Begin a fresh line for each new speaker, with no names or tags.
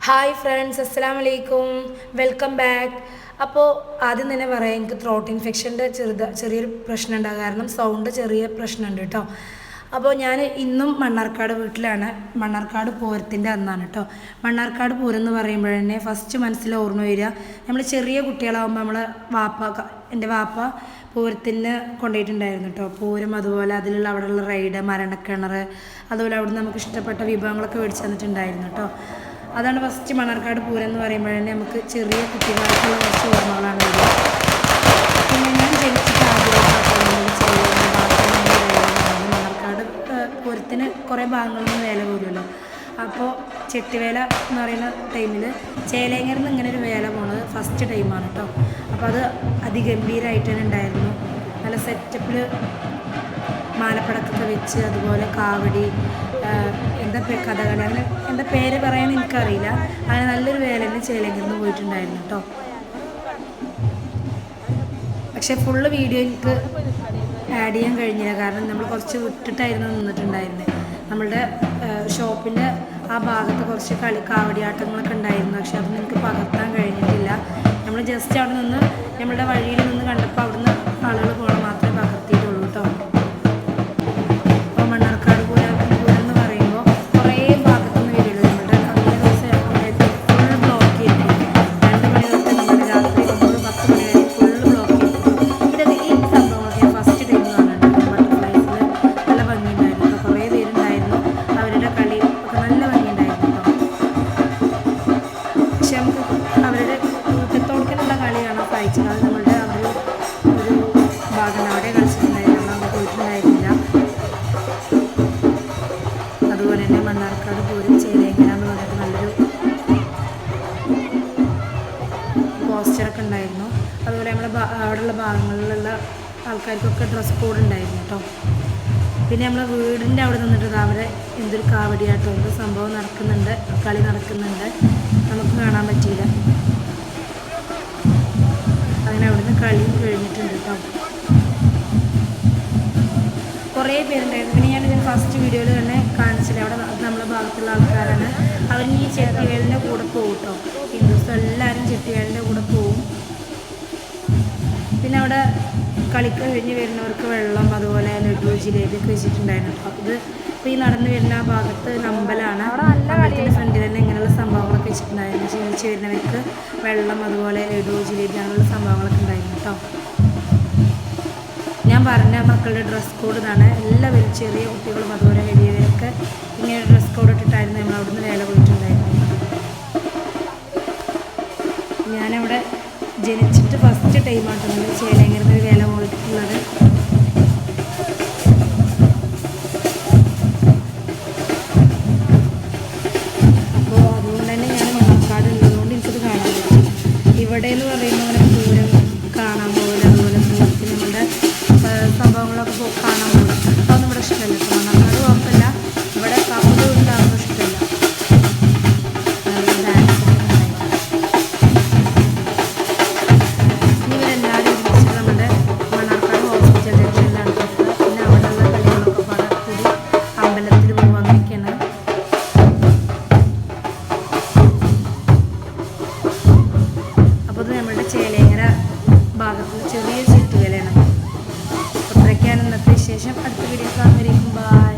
Hi friends അസ്സാം വലൈക്കും welcome back അപ്പോൾ ആദ്യം തന്നെ പറയാം എനിക്ക് ത്രോട്ട് ഇൻഫെക്ഷന്റെ ചെറുത ചെറിയൊരു പ്രശ്നമുണ്ടാകും. കാരണം സൗണ്ട് ചെറിയ പ്രശ്നമുണ്ട് കേട്ടോ അപ്പോൾ ഞാൻ ഇന്നും മണ്ണാർക്കാട് വീട്ടിലാണ്. മണ്ണാർക്കാട് പൂരത്തിന്റെ അന്നാണ് കേട്ടോ മണ്ണാർക്കാട് പൂരം എന്ന് പറയുമ്പോൾ ഫസ്റ്റ് മനസ്സിൽ ഓർമ്മ വരിക നമ്മൾ ചെറിയ കുട്ടികളാകുമ്പോൾ നമ്മൾ വാപ്പ എന്റെ വാപ്പ പൂരത്തിന് കൊണ്ടുപോയിട്ടുണ്ടായിരുന്നു കേട്ടോ പൂരം അതുപോലെ അതിലുള്ള അവിടെയുള്ള റൈഡ് മരണക്കിണർ അതുപോലെ അവിടെ നമുക്ക് ഇഷ്ടപ്പെട്ട വിഭവങ്ങളൊക്കെ മേടിച്ച് തന്നിട്ടുണ്ടായിരുന്നു കേട്ടോ അതാണ് ഫസ്റ്റ് മണ്ണാർക്കാട് പൂരം എന്ന് പറയുമ്പോൾ തന്നെ നമുക്ക് ചെറിയ കുട്ടികൾക്കുള്ള കുറച്ച് ഓർമ്മകളാണ് ഭാഗങ്ങളൊന്നും വേല പോലുമല്ലോ അപ്പോൾ ചെട്ടിവേല എന്ന് പറയുന്ന ടൈമിൽ ചേലേങ്ങരിൽ നിന്ന് ഇങ്ങനെ ഒരു വേല പോണത് ഫസ്റ്റ് ടൈമാണ് കേട്ടോ അപ്പോൾ അത് അതിഗംഭീരമായിട്ട് തന്നെ ഉണ്ടായിരുന്നു. നല്ല സെറ്റപ്പിൽ മാലപ്പടക്കൊക്കെ വെച്ച് അതുപോലെ കാവടി എന്താ കഥകൾ അങ്ങനെ എന്താ പേര് പറയാൻ എനിക്കറിയില്ല. അങ്ങനെ നല്ലൊരു വേലന് നിന്ന് പോയിട്ടുണ്ടായിരുന്നു കേട്ടോ പക്ഷെ ഫുള്ള് വീഡിയോ എനിക്ക് ആഡ് ചെയ്യാൻ കഴിഞ്ഞില്ല. കാരണം നമ്മൾ കുറച്ച് വിട്ടിട്ടായിരുന്നു നിന്നിട്ടുണ്ടായിരുന്നത് നമ്മളുടെ ഷോപ്പിന്റെ ആ ഭാഗത്ത് കുറച്ച് കളി കാവടിയാട്ടങ്ങളൊക്കെ ഉണ്ടായിരുന്നു. പക്ഷെ അതൊന്നും എനിക്ക് പകർത്താൻ കഴിഞ്ഞിട്ടില്ല. നമ്മൾ ജസ്റ്റ് അവിടെ നിന്ന് നമ്മളുടെ വഴിയിൽ നിന്ന് കണ്ടപ്പോൾ അവിടുന്ന് ആളുകൾ പോകണം മണ്ണാർക്കാട് ചെയ്തേക്കാന്ന് പറഞ്ഞിട്ട് നല്ലൊരു പോസ്റ്ററൊക്കെ ഉണ്ടായിരുന്നു. അതുപോലെ നമ്മുടെ അവിടെയുള്ള ഭാഗങ്ങളിലുള്ള ആൾക്കാർക്കൊക്കെ ഡ്രസ് കോഡ് ഉണ്ടായിരുന്നു കേട്ടോ പിന്നെ നമ്മളെ വീടിന്റെ അവിടെ നിന്നിട്ട് അവരെ എന്തൊരു കാവടിയാട്ടോ എന്തോ സംഭവം നടക്കുന്നുണ്ട് കളി നടക്കുന്നുണ്ട്. നമുക്ക് കാണാൻ പറ്റിയില്ല. അങ്ങനെ അവിടുന്ന് കളിയും കഴിഞ്ഞിട്ടുണ്ട് കേട്ടോ കുറേ പേരുണ്ടായിരുന്നു. പിന്നെ ഞാൻ ഫസ്റ്റ് വീഡിയോയിൽ തന്നെ കാണിച്ചില്ല അവിടെ നമ്മളെ ഭാഗത്തുള്ള ആൾക്കാരാണ്. അവർ ഈ ചെട്ടിവേലിന്റെ കൂടെ പോകും കേട്ടോ ഹിന്ദുസ് എല്ലാവരും ചെട്ടിവേലിന്റെ കൂടെ പോവും. പിന്നെ അവിടെ കളിക്ക് കഴിഞ്ഞ് വരുന്നവർക്ക് വെള്ളം അതുപോലെ ലഡു ജിലേബി ഒക്കെ വെച്ചിട്ടുണ്ടായിരുന്നു. അപ്പോൾ ഇത് ഇപ്പോൾ ഈ നടന്നു വരുന്ന ആ ഭാഗത്ത് അമ്പലമാണ് അമ്പലത്തിന്റെ ഫ്രണ്ടിൽ തന്നെ ഇങ്ങനെയുള്ള സംഭവങ്ങളൊക്കെ വെച്ചിട്ടുണ്ടായിരുന്നു. ജീവിച്ച് വരുന്നവർക്ക് വെള്ളം അതുപോലെ ലഡു ജിലേബി അങ്ങനെയുള്ള സംഭവങ്ങളൊക്കെ ഉണ്ടായിരുന്നു കേട്ടോ പറഞ്ഞ മക്കളുടെ ഡ്രസ് കോഡ് ഇതാണ്. എല്ലാവരും ചെറിയ കുട്ടികളും അതുപോലെ വലിയവരൊക്കെ ഇങ്ങനെ ഡ്രസ് കോഡ് ഇട്ടിട്ടായിരുന്നു നമ്മൾ അവിടുന്ന് വേല പോയിട്ടുണ്ടായിരുന്നത്. ഞാനവിടെ ജനിച്ചിട്ട് ഫസ്റ്റ് ടൈമാണ് നമ്മൾ സംഭവങ്ങളൊക്കെ പോ- കാണാൻ പോകും അതൊന്നും ഇവിടെ ഇഷ്ടമല്ല. മണ്ണാർക്കാട് കുഴപ്പമില്ല. ഇവിടെ കപ്പൽ ഉണ്ടാകുമ്പോൾ ഇഷ്ടമല്ല. നമ്മളുടെ ഡാൻസ് വിശേഷം അടുത്ത വീഡിയോ കാണുന്നവരേക്കും ബായ്.